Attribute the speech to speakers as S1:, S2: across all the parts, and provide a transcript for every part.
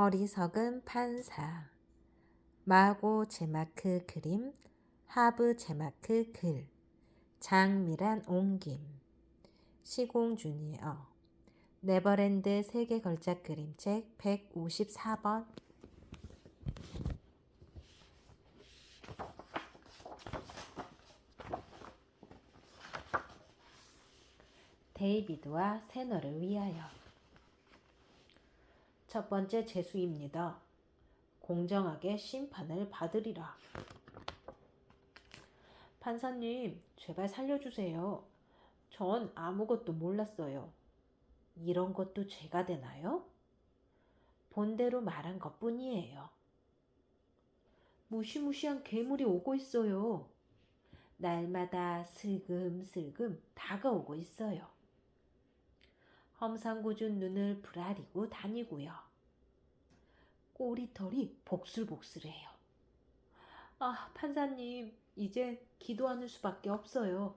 S1: 어리석은 판사. 마고 제마크 그림 하브 제마크 글 장미란 옹김. 시공 주니어 네버랜드 세계 걸작 그림책 154번. 데이비드와 세너를 위하여 첫 번째 재수입니다. 공정하게 심판을 받으리라. 판사님, 제발 살려주세요. 전 아무것도 몰랐어요. 이런 것도 죄가 되나요? 본대로 말한 것 뿐이에요. 무시무시한 괴물이 오고 있어요. 날마다 슬금슬금 다가오고 있어요. 험상궂은 눈을 부라리고 다니고요. 꼬리털이 복슬복슬해요. 아, 판사님, 이제 기도하는 수밖에 없어요.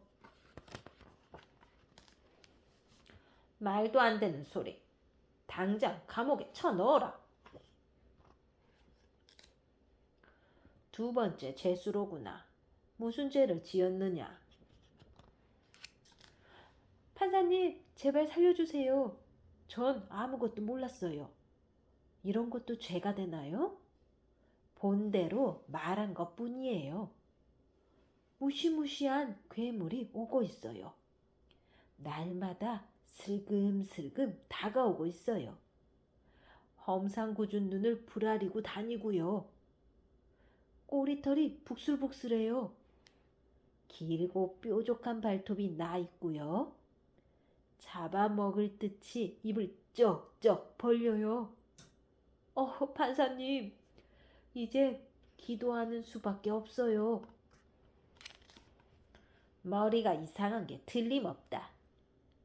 S1: 말도 안 되는 소리. 당장 감옥에 쳐넣어라. 두 번째 재수로구나. 무슨 죄를 지었느냐? 판사님, 제발 살려주세요. 전 아무것도 몰랐어요. 이런 것도 죄가 되나요? 본대로 말한 것 뿐이에요. 무시무시한 괴물이 오고 있어요. 날마다 슬금슬금 다가오고 있어요. 험상궂은 눈을 부라리고 다니고요. 꼬리털이 북슬북슬해요. 길고 뾰족한 발톱이 나 있고요. 잡아먹을 듯이 입을 쩍쩍 벌려요. 어, 판사님, 이제 기도하는 수밖에 없어요. 머리가 이상한 게 틀림없다.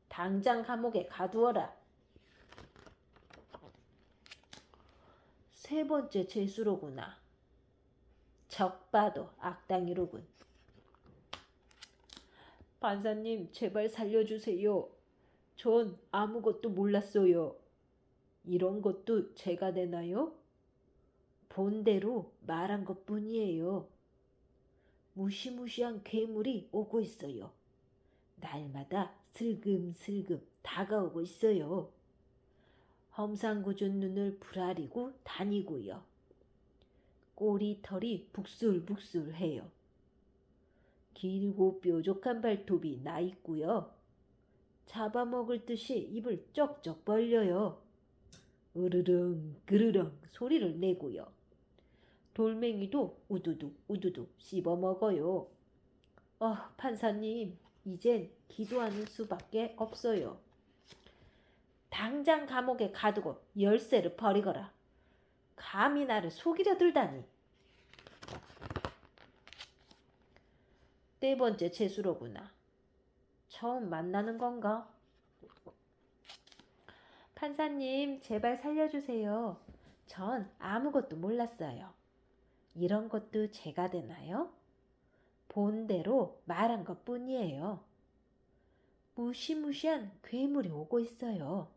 S1: 당장 감옥에 가두어라. 세 번째 재수로구나. 적봐도 악당이로군. 판사님, 제발 살려주세요. 전 아무것도 몰랐어요. 이런 것도 죄가 되나요? 본대로 말한 것 뿐이에요. 무시무시한 괴물이 오고 있어요. 날마다 슬금슬금 다가오고 있어요. 험상궂은 눈을 부라리고 다니고요. 꼬리털이 북술북술해요. 길고 뾰족한 발톱이 나 있고요. 잡아먹을 듯이 입을 쩍쩍 벌려요. 으르릉 그르릉 소리를 내고요. 돌멩이도 우두둑 우두둑 씹어 먹어요. 어, 판사님, 이젠 기도하는 수밖에 없어요. 당장 감옥에 가두고 열쇠를 버리거라. 감히 나를 속이려 들다니. 네 번째 재수로구나. 처음 만나는 건가? 판사님, 제발 살려주세요. 전 아무것도 몰랐어요. 이런 것도 죄가 되나요? 본대로 말한 것 뿐이에요. 무시무시한 괴물이 오고 있어요.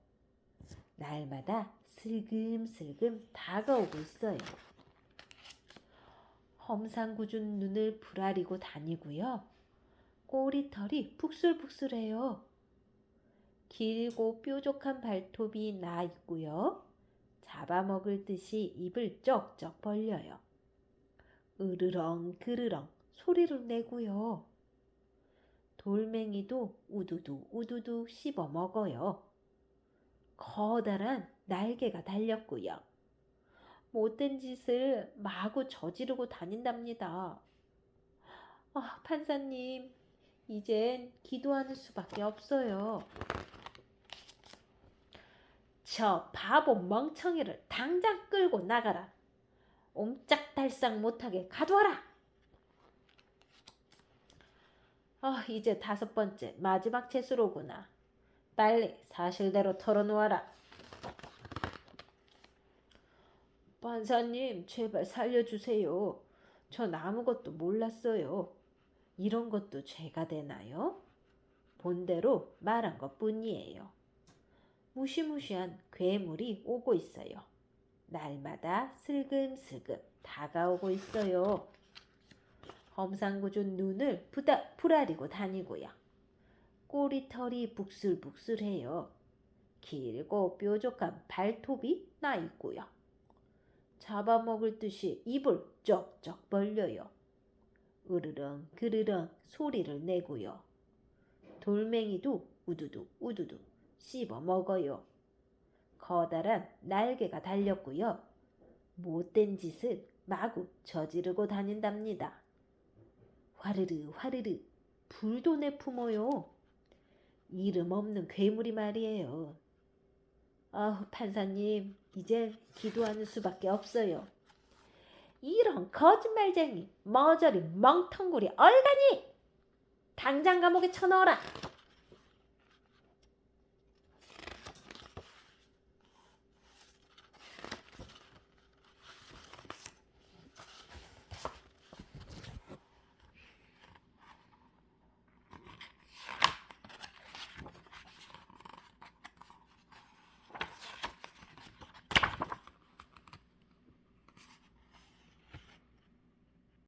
S1: 날마다 슬금슬금 다가오고 있어요. 험상궂은 눈을 부라리고 다니고요. 꼬리털이 북슬북슬해요. 길고 뾰족한 발톱이 나 있고요. 잡아먹을 듯이 입을 쩍쩍 벌려요. 으르렁 그르렁 소리를 내고요. 돌멩이도 우두두 우두두 씹어 먹어요. 커다란 날개가 달렸고요. 못된 짓을 마구 저지르고 다닌답니다. 아, 판사님, 이젠 기도하는 수밖에 없어요. 저 바보 멍청이를 당장 끌고 나가라. 옴짝달싹 못하게 가두어라. 아, 이제 다섯 번째 마지막 채수로구나. 빨리 사실대로 털어놓아라. 판사님, 제발 살려주세요. 전 아무것도 몰랐어요. 이런 것도 죄가 되나요? 본대로 말한 것 뿐이에요. 무시무시한 괴물이 오고 있어요. 날마다 슬금슬금 다가오고 있어요. 험상궂은 눈을 부다 부라리고 다니고요. 꼬리털이 북슬북슬해요. 길고 뾰족한 발톱이 나 있고요. 잡아먹을 듯이 입을 쩍쩍 벌려요. 으르렁 그르렁 소리를 내고요. 돌멩이도 우두둑 우두둑 씹어 먹어요. 커다란 날개가 달렸고요. 못된 짓을 마구 저지르고 다닌답니다. 화르르 화르르 불도 내품어요. 이름 없는 괴물이 말이에요. 아우 판사님 이제 기도하는 수밖에 없어요. 이런 거짓말쟁이 머저리 멍텅구리 얼간이 당장 감옥에 쳐넣어라.